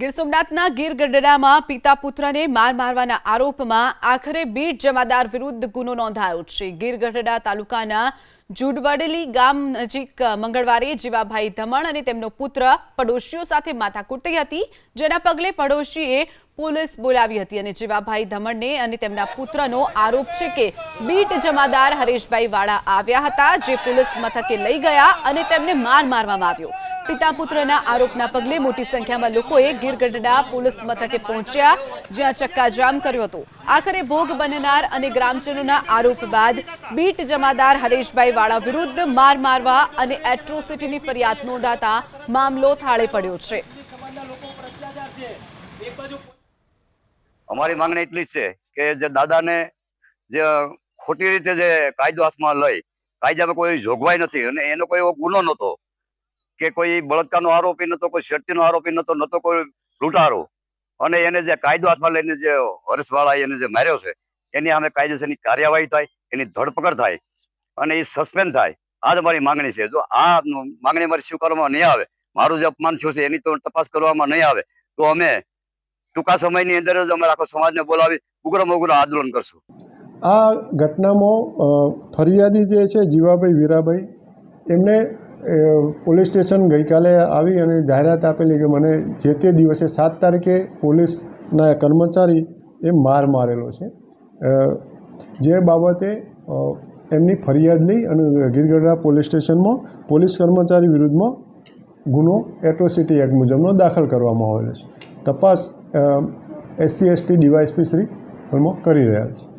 ગીર સોમનાથના ગીર ગઢડામાં પિતા પુત્રને માર મારવાના આરોપમાં આખરે બીટ જમાદાર વિરુદ્ધ ગુનો નોંધાયો છે. ગીર ગઢડા તાલુકાના જુડવડલી ગામ નજીક મંગળવારે જીવાભાઈ ધમણ અને તેમનો પુત્ર પડોશીઓ સાથે માથાકૂટ થઈ હતી. જેના પગલે પડોશીએ પોલીસ બોલાવી હતી અને જીવાભાઈ ધમણને અને તેમના પુત્રનો આરોપ છે કે બીટ જમાદાર હરેશભાઈ વાળા આવ્યા હતા, જે પોલીસ મથકે લઈ ગયા અને તેમને માર મારવામાં આવ્યો. પિતા પુત્રના આરોપના પગલે મોટી સંખ્યામાં લોકોએ ગીરગઢડા પોલીસ મથકે પહોંચ્યા, જ્યાં ચક્કાજામ કર્યો હતો. આખરે ભોગ બનનાર અને ગ્રામજનોના આરોપ બાદ બીટ જમાદાર હરેશભાઈ વાળા વિરુદ્ધ માર મારવા અને એટ્રોસિટીની ફરિયાદ નોંધાતા મામલો થાળે પડ્યો છે. અમારી માંગણી એટલી જ છે કે જે દાદાને જે ખોટી રીતે જે કાયદો હાથમાં લઈ, કાયદામાં કોઈ જોગવાઈ નથી અને એનો કોઈ એવો ગુનો નહોતો. કે કોઈ બળાત્કારનો આરોપી નતો, કોઈ શેરતીનો આરોપી નતો નતો કોઈ લૂંટારો. અને એને જે કાયદો હાથમાં લઈને જે હરેશવાળા એને જે માર્યો છે, એની સામે કાયદેસરની કાર્યવાહી થાય, એની ધરપકડ થાય અને એ સસ્પેન્ડ થાય. આ જ મારી માંગણી છે. જો આ માંગણી મારી સ્વીકારવામાં નહીં આવે, મારું જે અપમાન થયું છે એની તો તપાસ કરવામાં નહીં આવે, તો અમે ટૂંકા સમયની અંદર જ અમે આખો સમાજને બોલાવી ઉગ્રમાં ઉગ્ર આંદોલન કરશું. આ ઘટનામાં ફરિયાદી જે છે જીવાભાઈ વીરાભાઈ, એમને અ, પોલીસ સ્ટેશન ગઈકાલે આવી અને જાહેરાત આપેલી કે મને જે તે દિવસે સાત તારીખે પોલીસના કર્મચારી એ માર મારેલો છે. જે બાબતે એમની ફરિયાદ લઈ અને ગીરગઢડા પોલીસ સ્ટેશનમાં પોલીસ કર્મચારી વિરુદ્ધમાં ગુનો એટ્રોસિટી એક્ટ મુજબનો દાખલ કરવામાં આવેલો છે. તપાસ એસસી એસટી ડીવાયસપી શ્રી કરી રહ્યા છે.